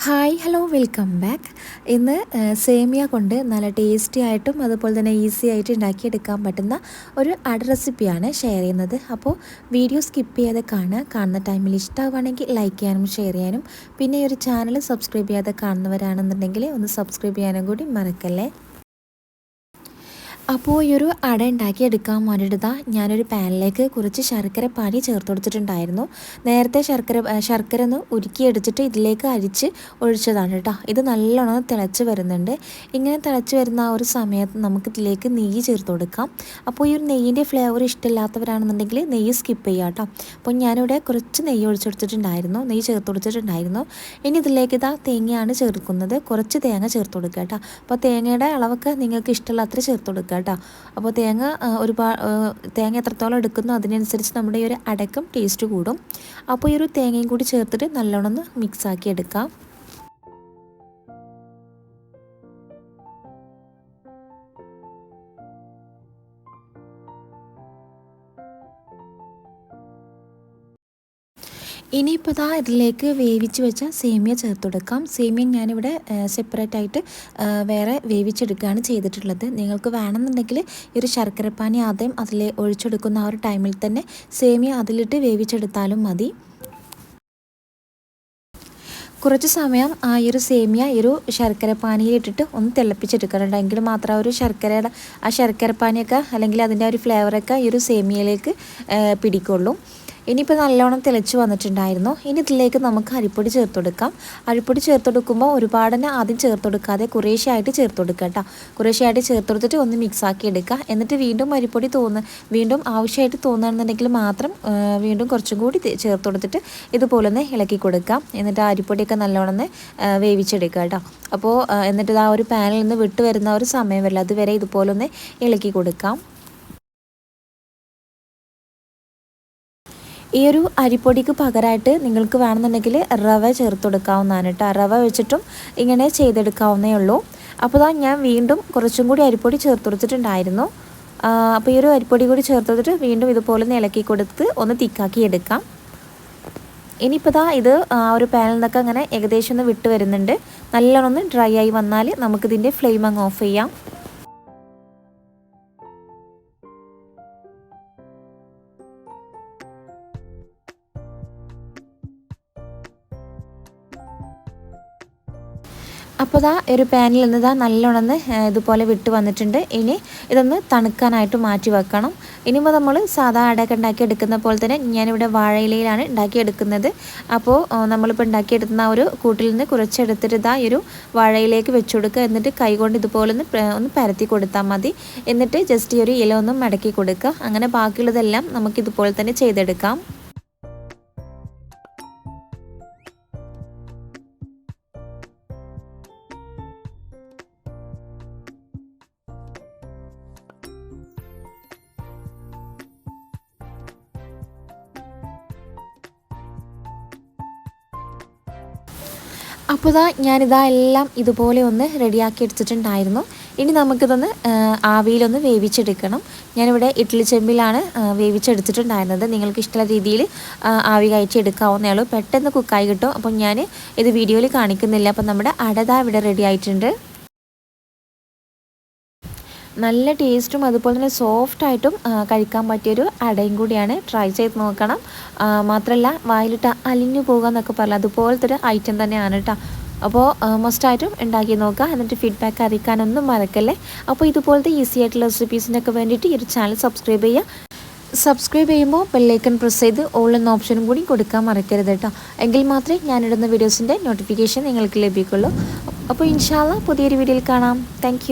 Hi hello welcome back. ഇന്ന് സേമിയ കൊണ്ട് നല്ല ടേസ്റ്റി ആയിട്ടും അതുപോലെ തന്നെ ഈസി ആയിട്ട് ഉണ്ടാക്കിയെടുക്കാൻ പറ്റുന്ന ഒരു അട റെസിപ്പിയാണ് ഷെയർ ചെയ്യുന്നത്. അപ്പോൾ വീഡിയോ സ്കിപ്പ് ചെയ്യാതെ കാണുക. കാണുന്ന ടൈമിൽ ഇഷ്ടമാവുകയാണെങ്കിൽ ലൈക്ക് ചെയ്യാനും ഷെയർ ചെയ്യാനും. പിന്നെ ഈ ഒരു ചാനൽ സബ്സ്ക്രൈബ് ചെയ്യാതെ കാണുന്നവരാണെന്നുണ്ടെങ്കിൽ ഒന്ന് സബ്സ്ക്രൈബ് ചെയ്യാനും കൂടി മറക്കല്ലേ? അപ്പോൾ ഈ ഒരു അട ഉണ്ടാക്കി എടുക്കാൻ വേണ്ടിയിട്ട് ഞാനൊരു പാനിലേക്ക് കുറച്ച് ശർക്കര പാനി ചേർത്ത് കൊടുത്തിട്ടുണ്ടായിരുന്നു. നേരത്തെ ശർക്കര ശർക്കര ഒന്ന് ഉരുക്കിയെടുത്തിട്ട് ഇതിലേക്ക് അരിച്ച് ഒഴിച്ചതാണ് കേട്ടോ. ഇത് നല്ലോണം തിളച്ച് വരുന്നുണ്ട്. ഇങ്ങനെ തിളച്ച് വരുന്ന ആ ഒരു സമയത്ത് നമുക്ക് ഇതിലേക്ക് നെയ്യ് ചേർത്ത് കൊടുക്കാം. അപ്പോൾ ഈ ഒരു നെയ്യിന്റെ ഫ്ലേവർ ഇഷ്ടമില്ലാത്തവരാണെന്നുണ്ടെങ്കിൽ നെയ്യ് സ്കിപ്പ് ചെയ്യാം കേട്ടോ. അപ്പോൾ ഞാനിവിടെ കുറച്ച് നെയ്യ് ഒഴിച്ചെടുത്തിട്ടുണ്ടായിരുന്നു നെയ്യ് ചേർത്ത് കൊടുത്തിട്ടുണ്ടായിരുന്നു. ഇനി ഇതിലേക്ക് ഇതാ തേങ്ങയാണ് ചേർക്കുന്നത്. കുറച്ച് തേങ്ങ ചേർത്ത് കൊടുക്കുക കേട്ടോ. അപ്പോൾ തേങ്ങയുടെ അളവൊക്കെ നിങ്ങൾക്ക് ഇഷ്ടമുള്ള അത്ര ചേർത്ത് കൊടുക്കുക കേട്ടോ. അപ്പോൾ തേങ്ങ ഒരുപാട് തേങ്ങ എത്രത്തോളം എടുക്കുന്നോ അതിനനുസരിച്ച് നമ്മുടെ ഈ ഒരു അടക്കം ടേസ്റ്റ് കൂടും. അപ്പോൾ ഈ ഒരു തേങ്ങയും കൂടി ചേർത്തിട്ട് നല്ലോണം ഒന്ന് മിക്സാക്കി എടുക്കാം. ഇനിയിപ്പോൾ ഇതാ ഇതിലേക്ക് വേവിച്ച് വെച്ച സേമിയ ചേർത്ത് കൊടുക്കാം. സേമിയ ഞാനിവിടെ സെപ്പറേറ്റ് ആയിട്ട് വേറെ വേവിച്ചെടുക്കുകയാണ് ചെയ്തിട്ടുള്ളത്. നിങ്ങൾക്ക് വേണമെന്നുണ്ടെങ്കിൽ ഈ ഒരു ശർക്കരപ്പാനി ആദ്യം അതിൽ ഒഴിച്ചെടുക്കുന്ന ആ ഒരു ടൈമിൽ തന്നെ സേമിയ അതിലിട്ട് വേവിച്ചെടുത്താലും മതി. കുറച്ച് സമയം ആ ഒരു സേമിയ ഒരു ശർക്കര ഇട്ടിട്ട് ഒന്ന് തിളപ്പിച്ചെടുക്കാറുണ്ട് എങ്കിൽ മാത്രം ആ ഒരു ശർക്കരയുടെ ആ ശർക്കര പാനിയൊക്കെ അല്ലെങ്കിൽ അതിന്റെ ഒരു ഫ്ലേവറൊക്കെ ഈ ഒരു സേമിയയിലേക്ക് പിടിക്കുള്ളൂ. ഇനിയിപ്പോൾ നല്ലോണം തിളച്ച് വന്നിട്ടുണ്ടായിരുന്നു. ഇനി ഇതിലേക്ക് നമുക്ക് അരിപ്പൊടി ചേർത്ത് കൊടുക്കാം. അരിപ്പൊടി ചേർത്ത് കൊടുക്കുമ്പോൾ ഒരുപാട് തന്നെ ആദ്യം ചേർത്ത് കൊടുക്കാതെ കുറേശ്ശെയായിട്ട് ചേർത്ത് കൊടുക്കുക കേട്ടോ. കുറേശ്ശെയായിട്ട് ചേർത്ത് കൊടുത്തിട്ട് ഒന്ന് മിക്സ് ആക്കി എടുക്കുക. എന്നിട്ട് വീണ്ടും അരിപ്പൊടി തോന്നുന്നു വീണ്ടും ആവശ്യമായിട്ട് തോന്നുകയാണെന്നുണ്ടെങ്കിൽ മാത്രം വീണ്ടും കുറച്ചും കൂടി ചേർത്ത് കൊടുത്തിട്ട് ഇതുപോലെ ഒന്ന് ഇളക്കി കൊടുക്കാം. എന്നിട്ട് അരിപ്പൊടിയൊക്കെ നല്ലോണം വേവിച്ചെടുക്കുക കേട്ടോ. അപ്പോൾ എന്നിട്ട് ആ ഒരു പാനിൽ നിന്ന് വിട്ട് വരുന്ന ഒരു സമയം വരില്ല. അതുവരെ ഇതുപോലെ ഒന്ന് ഇളക്കി കൊടുക്കാം. ഈ ഒരു അരിപ്പൊടിക്ക് പകരമായിട്ട് നിങ്ങൾക്ക് വേണമെന്നുണ്ടെങ്കിൽ റവ ചേർത്ത് കൊടുക്കാവുന്നതാണ് കേട്ടോ. റവ വെച്ചിട്ടും ഇങ്ങനെ ചെയ്തെടുക്കാവുന്നേ ഉള്ളൂ. അപ്പോൾ ഇതാ ഞാൻ വീണ്ടും കുറച്ചും കൂടി അരിപ്പൊടി ചേർത്ത് കൊടുത്തിട്ടുണ്ടായിരുന്നു. അപ്പോൾ ഈ ഒരു അരിപ്പൊടി കൂടി ചേർത്ത് കൊടുത്തിട്ട് വീണ്ടും ഇതുപോലെ ഒന്ന് ഇളക്കി കൊടുത്ത് ഒന്ന് തിക്കാക്കി എടുക്കാം. ഇനിയിപ്പോൾ ഇതാ ഇത് ആ ഒരു പാനിൽ നിന്നൊക്കെ അങ്ങനെ ഏകദേശം ഒന്ന് വിട്ട് വരുന്നുണ്ട്. നല്ലോണം ഒന്ന് ഡ്രൈ ആയി വന്നാൽ നമുക്കിതിന്റെ ഫ്ലെയിം അങ്ങ് ഓഫ് ചെയ്യാം. അപ്പോൾ ഇതാ ഒരു പാനിൽ നിന്ന് ഇതാ നല്ലോണം ഇതുപോലെ വിട്ട് വന്നിട്ടുണ്ട്. ഇനി ഇതൊന്ന് തണുക്കാനായിട്ട് മാറ്റി വെക്കണം. ഇനിയിപ്പോൾ നമ്മൾ സാധാ അടയൊക്കെ ഉണ്ടാക്കി എടുക്കുന്ന പോലെ തന്നെ ഞാനിവിടെ വാഴയിലയിലാണ് ഉണ്ടാക്കിയെടുക്കുന്നത് അപ്പോൾ നമ്മളിപ്പോൾ ഉണ്ടാക്കിയെടുക്കുന്ന ഒരു കൂട്ടിൽ നിന്ന് കുറച്ചെടുത്തിട്ട് ഇതാ ഒരു വാഴയിലേക്ക് വെച്ചു കൊടുക്കുക. എന്നിട്ട് കൈകൊണ്ട് ഇതുപോലെ ഒന്ന് ഒന്ന് പരത്തി കൊടുത്താൽ മതി. എന്നിട്ട് ജസ്റ്റ് ഈ ഒരു ഇല ഒന്ന് മടക്കി കൊടുക്കുക. അങ്ങനെ ബാക്കിയുള്ളതെല്ലാം നമുക്കിതുപോലെ തന്നെ ചെയ്തെടുക്കാം. അപ്പോൾ ഇതാ ഞാനിതാ എല്ലാം ഇതുപോലെ ഒന്ന് റെഡിയാക്കി എടുത്തിട്ടുണ്ടായിരുന്നു. ഇനി നമുക്കിതൊന്ന് ആവിയിലൊന്ന് വേവിച്ചെടുക്കണം. ഞാനിവിടെ ഇഡ്ഡലി ചെമ്പിലാണ് വേവിച്ചെടുത്തിട്ടുണ്ടായിരുന്നത്. നിങ്ങൾക്ക് ഇഷ്ടമുള്ള രീതിയിൽ ആവി കയറ്റി എടുക്കാവുന്നേ ഉള്ളൂ. പെട്ടെന്ന് കുക്കായി കിട്ടും. അപ്പം ഞാൻ ഇത് വീഡിയോയിൽ കാണിക്കുന്നില്ല. അപ്പം നമ്മുടെ അടത ഇവിടെ റെഡി ആയിട്ടുണ്ട്. നല്ല ടേസ്റ്റും അതുപോലെ തന്നെ സോഫ്റ്റായിട്ടും കഴിക്കാൻ പറ്റിയൊരു അടയും കൂടിയാണ്. ട്രൈ ചെയ്ത് നോക്കണം. മാത്രമല്ല വായിലിട്ട് അലിഞ്ഞു പോകുക എന്നൊക്കെ പറയാം അതുപോലത്തെ ഒരു ഐറ്റം തന്നെയാണ് കേട്ടോ അപ്പോൾ മസ്റ്റായിട്ടും ഉണ്ടാക്കി നോക്കുക. എന്നിട്ട് ഫീഡ്ബാക്ക് അറിയിക്കാനൊന്നും മറക്കല്ലേ. അപ്പോൾ ഇതുപോലത്തെ ഈസി ആയിട്ടുള്ള റെസിപ്പീസിനൊക്കെ വേണ്ടിയിട്ട് ഈ ഒരു ചാനൽ സബ്സ്ക്രൈബ് ചെയ്യുക. സബ്സ്ക്രൈബ് ചെയ്യുമ്പോൾ ബെല്ലൈക്കൺ പ്രസ് ചെയ്ത് ഓൾ എന്ന ഓപ്ഷനും കൂടി കൊടുക്കാൻ മറക്കരുത് കേട്ടോ എങ്കിൽ മാത്രമേ ഞാനിടുന്ന വീഡിയോസിന്റെ നോട്ടിഫിക്കേഷൻ നിങ്ങൾക്ക് ലഭിക്കുള്ളൂ. അപ്പോൾ ഇൻഷാല്ല പുതിയൊരു വീഡിയോയിൽ കാണാം. താങ്ക്